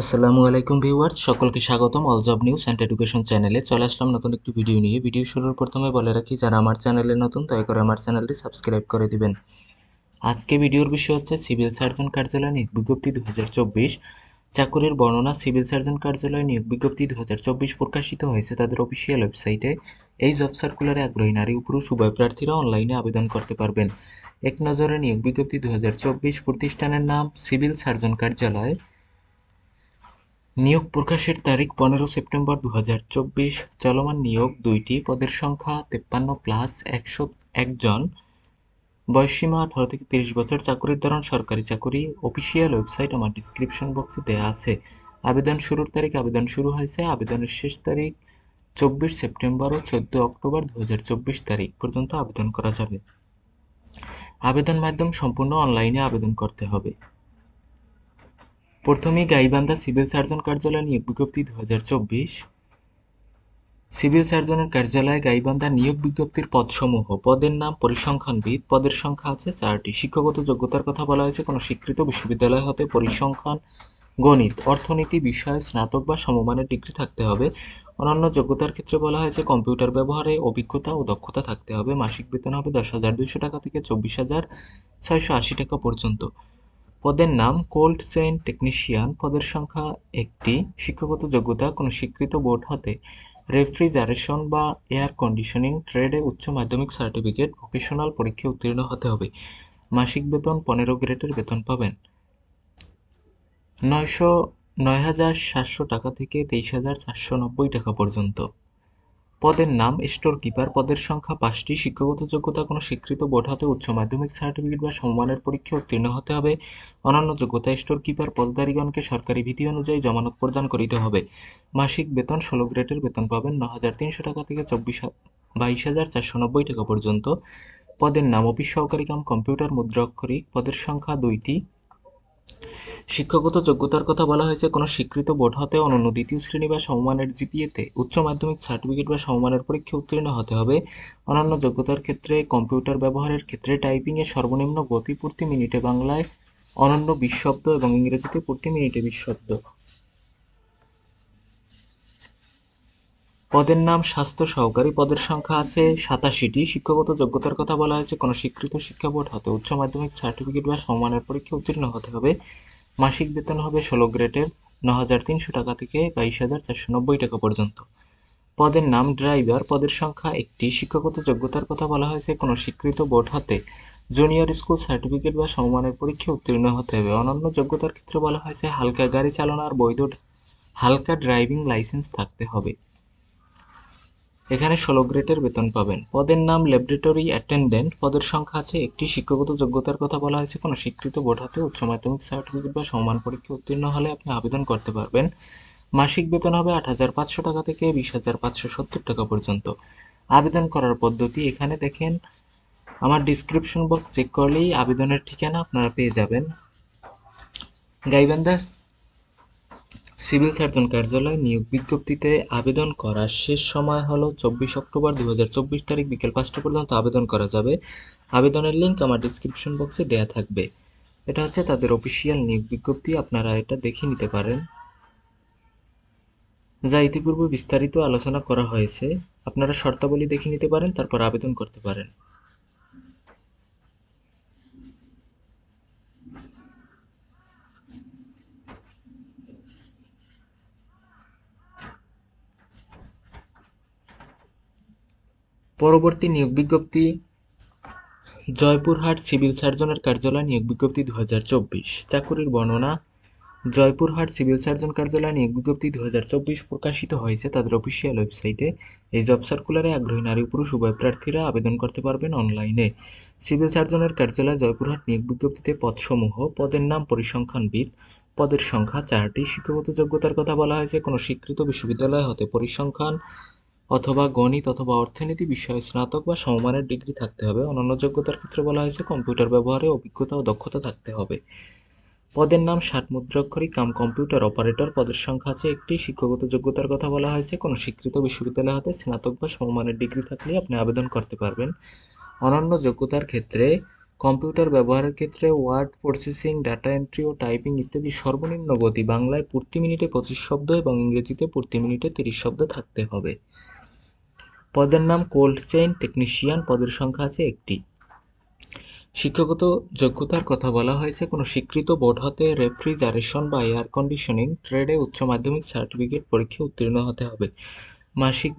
আসসালামু আলাইকুম ভিউয়ার্স, সকলকে স্বাগতম all job news and education চ্যানেলে। চলে আসলাম নতুন একটি ভিডিও নিয়ে। ভিডিও শুরুর প্রথমে বলে রাখি, যারা আমার চ্যানেলে নতুন, দয়া করে আমার চ্যানেলটি সাবস্ক্রাইব করে দিবেন। আজকে ভিডিওর বিষয় হচ্ছে সিভিল সার্জন কার্যালয় নিয়োগ বিজ্ঞপ্তি দু চাকুরির বর্ণনা, সিভিল সার্জন কার্যালয় নিয়োগ বিজ্ঞপ্তি দু হাজার চব্বিশ প্রকাশিত হয়েছে তাদের অফিসিয়াল ওয়েবসাইটে এই জব সার্কুলারে আগ্রহী নারী, পুরুষ, উভয় প্রার্থীরা অনলাইনে আবেদন করতে পারবেন। এক নজরে নিয়োগ বিজ্ঞপ্তি দু হাজার চব্বিশ প্রতিষ্ঠানের নাম, সিভিল সার্জন কার্যালয়। নিয়োগ প্রকাশের তারিখ পনেরো সেপ্টেম্বর দু চব্বিশ। চলমান নিয়োগ দুইটি পদের সংখ্যা তেপ্পান্ন প্লাস একশো একজন বয়সসীমা আঠারো থেকে তিরিশ বছর। চাকরির ধরন সরকারি চাকরি। অফিসিয়াল ওয়েবসাইট আমার ডিসক্রিপশন বক্সে দেওয়া আছে। আবেদন শুরুর তারিখ, আবেদন শুরু হয়েছে আবেদনের শেষ তারিখ চব্বিশ সেপ্টেম্বর ও চোদ্দ অক্টোবর দু হাজার চব্বিশ তারিখ পর্যন্ত আবেদন করা যাবে। আবেদন মাধ্যম সম্পূর্ণ অনলাইনে আবেদন করতে হবে। প্রথমেই গাইবান্ধা সিভিল সার্জন কার্যালয় নিয়োগ বিজ্ঞপ্তি দু হাজার চব্বিশ। সিভিল সার্জনের কার্যালয়ে গাইবান্ধা নিয়োগ বিজ্ঞপ্তির পদসমূহ, পদের নাম, পরিসংখ্যানবিদ, পদের সংখ্যা আছে চারটি। শিক্ষাগত যোগ্যতার কথা বলা হয়েছে, কোনো স্বীকৃত বিশ্ববিদ্যালয় হতে পরিসংখ্যান, গণিত, অর্থনীতি, বিষয়ে, স্নাতক বা সমমানের ডিগ্রি থাকতে হবে। অন্যান্য যোগ্যতার ক্ষেত্রে বলা হয়েছে, কম্পিউটার ব্যবহারে অভিজ্ঞতা ও দক্ষতা থাকতে হবে। মাসিক বেতন হবে দশ হাজার দুইশো টাকা থেকে চব্বিশ হাজার ছয়শো আশি টাকা পর্যন্ত। পদের নাম কোল্ড চেইন টেকনিশিয়ান। পদের সংখ্যা একটি। শিক্ষাগত যোগ্যতা, কোনো স্বীকৃত বোর্ড হতে রেফ্রিজারেশন বা এয়ার কন্ডিশনিং, ট্রেডে উচ্চ মাধ্যমিক সার্টিফিকেট, ভোকেশনাল পরীক্ষায় উত্তীর্ণ হতে হবে। মাসিক বেতন, পনেরো গ্রেডের বেতন পাবেন। নয়শো, নয় হাজার সাতশো টাকা থেকে তেইশ হাজার চারশো নব্বই টাকা পর্যন্ত। পদের নাম স্টোর কিপার পদের সংখ্যা পাঁচটি। শিক্ষাগত যোগ্যতা কোনো স্বীকৃত বোর্ড হতে উচ্চ মাধ্যমিক সার্টিফিকেট বা সমমানের পরীক্ষায় উত্তীর্ণ হতে হবে। অন্যান্য যোগ্যতা স্টোর কিপার পদধারীগণকে সরকারি বিধি অনুযায়ী জমানত প্রদান করিতে হবে। মাসিক বেতন ষোলো গ্রেডের বেতন পাবেন ন হাজার তিনশো টাকা থেকে চব্বিশ বাইশ হাজার চারশো নব্বই টাকা পর্যন্ত। পদের নাম অফিস সহকারী কাম কম্পিউটার মুদ্রাক্ষরিক। পদের সংখ্যা দুইটি। শিক্ষাগত যোগ্যতার কথা বলা হয়েছে, কোনো স্বীকৃত বোর্ড হতে অনন্য দ্বিতীয় শ্রেণি বা সমমানের জিপিএতে উচ্চ মাধ্যমিক সার্টিফিকেট বা সমমানের পরীক্ষা উত্তীর্ণ হতে হবে। অন্যান্য যোগ্যতার ক্ষেত্রে কম্পিউটার ব্যবহারের ক্ষেত্রে টাইপিংয়ে সর্বনিম্ন গতি প্রতি মিনিটে বাংলায়, অনন্য বিশ শব্দ এবং ইংরেজিতে প্রতি মিনিটে বিশ শব্দ। পদের নাম স্বাস্থ্য সহকারী পদের সংখ্যা আছে সাতাশিটি। শিক্ষাগত যোগ্যতার কথা বলা হয়েছে, কোনো স্বীকৃত শিক্ষা বোর্ড হতে উচ্চ মাধ্যমিক সার্টিফিকেট বা সম্মানের পরীক্ষা উত্তীর্ণ হতে হবে। মাসিক বেতন হবে ষোলো গ্রেডের ন হাজার তিনশো টাকা থেকে বাইশ হাজার চারশো নব্বই টাকা পর্যন্ত। পদের নাম ড্রাইভার। পদের সংখ্যা একটি। শিক্ষাগত যোগ্যতার কথা বলা হয়েছে, কোনো স্বীকৃত বোর্ড হতে। জুনিয়র স্কুল সার্টিফিকেট বা সমমানের পরীক্ষা উত্তীর্ণ হতে হবে। অনন্য যোগ্যতার ক্ষেত্রে বলা হয়েছে, হালকা গাড়ি চালানোর বৈধ, হালকা ড্রাইভিং লাইসেন্স থাকতে হবে। এখানে ষোলো গ্রেডের বেতন পাবেন। পদের নাম ল্যাবরেটরি অ্যাটেন্ডেন্ট। পদের সংখ্যা আছে একটি। শিক্ষাগত যোগ্যতার কথা বলা হয়েছে। কোনো স্বীকৃত বোর্ড হাতে উচ্চ মাধ্যমিক সার্টিফিকেট বা সমান পরীক্ষা উত্তীর্ণ হলে আপনি আবেদন করতে পারবেন। মাসিক বেতন হবে আট হাজার পাঁচশো টাকা থেকে বিশ হাজার পাঁচশো সত্তর টাকা পর্যন্ত। আবেদন করার পদ্ধতি এখানে দেখেন। আমার ডিসক্রিপশন বক্স চেক করলেই আবেদনের ঠিকানা আপনারা পেয়ে যাবেন। গাইবান্ধা সিভিল সার্জন কার্যালয় নিয়োগ বিজ্ঞপ্তিতে আবেদন করার শেষ সময় হলো চব্বিশ অক্টোবর দু হাজার চব্বিশ তারিখ বিকেল পাঁচটা পর্যন্ত আবেদন করা যাবে। আবেদনের লিঙ্ক আমার ডিসক্রিপশন বক্সে দেয়া থাকবে। এটা হচ্ছে তাদের অফিসিয়াল নিয়োগ বিজ্ঞপ্তি, আপনারা এটা দেখে নিতে পারেন। যা ইতিপূর্বে বিস্তারিত আলোচনা করা হয়েছে, আপনারা শর্তাবলী দেখে নিতে পারেন, তারপর আবেদন করতে পারেন। পরবর্তী নিয়োগ বিজ্ঞপ্তি, জয়পুরহাট সিভিল সার্জনের কার্যালয় নিয়োগ বিজ্ঞপ্তি দু চাকুরির বর্ণনা, জয়পুরহাট সিভিল সার্জন কার্যালয় নিয়োগ বিজ্ঞপ্তি দু হাজার চব্বিশ প্রকাশিত হয়েছে তাদের অফিসিয়াল ওয়েবসাইটে এই জব সার্কুলারে আগ্রহী নারী পুরুষ উভয় প্রার্থীরা আবেদন করতে পারবেন অনলাইনে সিভিল সার্জনের কার্যালয় জয়পুরহাট নিয়োগ বিজ্ঞপ্তিতে পদসমূহ, পদের নাম পরিসংখ্যানবিদ, পদের সংখ্যা, চারটি শিক্ষাগত যোগ্যতার কথা বলা হয়েছে, কোনো স্বীকৃত বিশ্ববিদ্যালয় হতে পরিসংখ্যান অথবা গণিত অথবা অর্থনীতি বিষয়ে স্নাতক বা সমমানের ডিগ্রি থাকতে হবে। অন্যান্য যোগ্যতার ক্ষেত্রে বলা হয়েছে কম্পিউটার ব্যবহারে অভিজ্ঞতা ও দক্ষতা থাকতে হবে। পদের নাম ষাট মুদ্রাক্ষরী কাম কম্পিউটার অপারেটর। পদের সংখ্যা আছে একটি। শিক্ষাগত যোগ্যতার কথা বলা হয়েছে, কোনো স্বীকৃত বিশ্ববিদ্যালয় হতে স্নাতক বা সমমানের ডিগ্রি থাকলে আপনি আবেদন করতে পারবেন। অন্যান্য যোগ্যতার ক্ষেত্রে কম্পিউটার ব্যবহারের ক্ষেত্রে ওয়ার্ড প্রসেসিং, ডাটা এন্ট্রি ও টাইপিং ইত্যাদি সর্বনিম্ন গতি। বাংলায় প্রতি মিনিটে পঁচিশ শব্দ এবং ইংরেজিতে প্রতি মিনিটে তিরিশ শব্দ থাকতে হবে। পদের নাম কোল্ড চেইন, টেকনিশিয়ান, পদের সংখ্যা আছে একটি। শিক্ষাগত যোগ্যতার কথা বলা হয়েছে, কোনো স্বীকৃত বোর্ড হতে রেফ্রিজারেশন বা এয়ার কন্ডিশনিং, ট্রেডে উচ্চ মাধ্যমিক সার্টিফিকেট পরীক্ষায় উত্তীর্ণ হতে হবে। মাসিক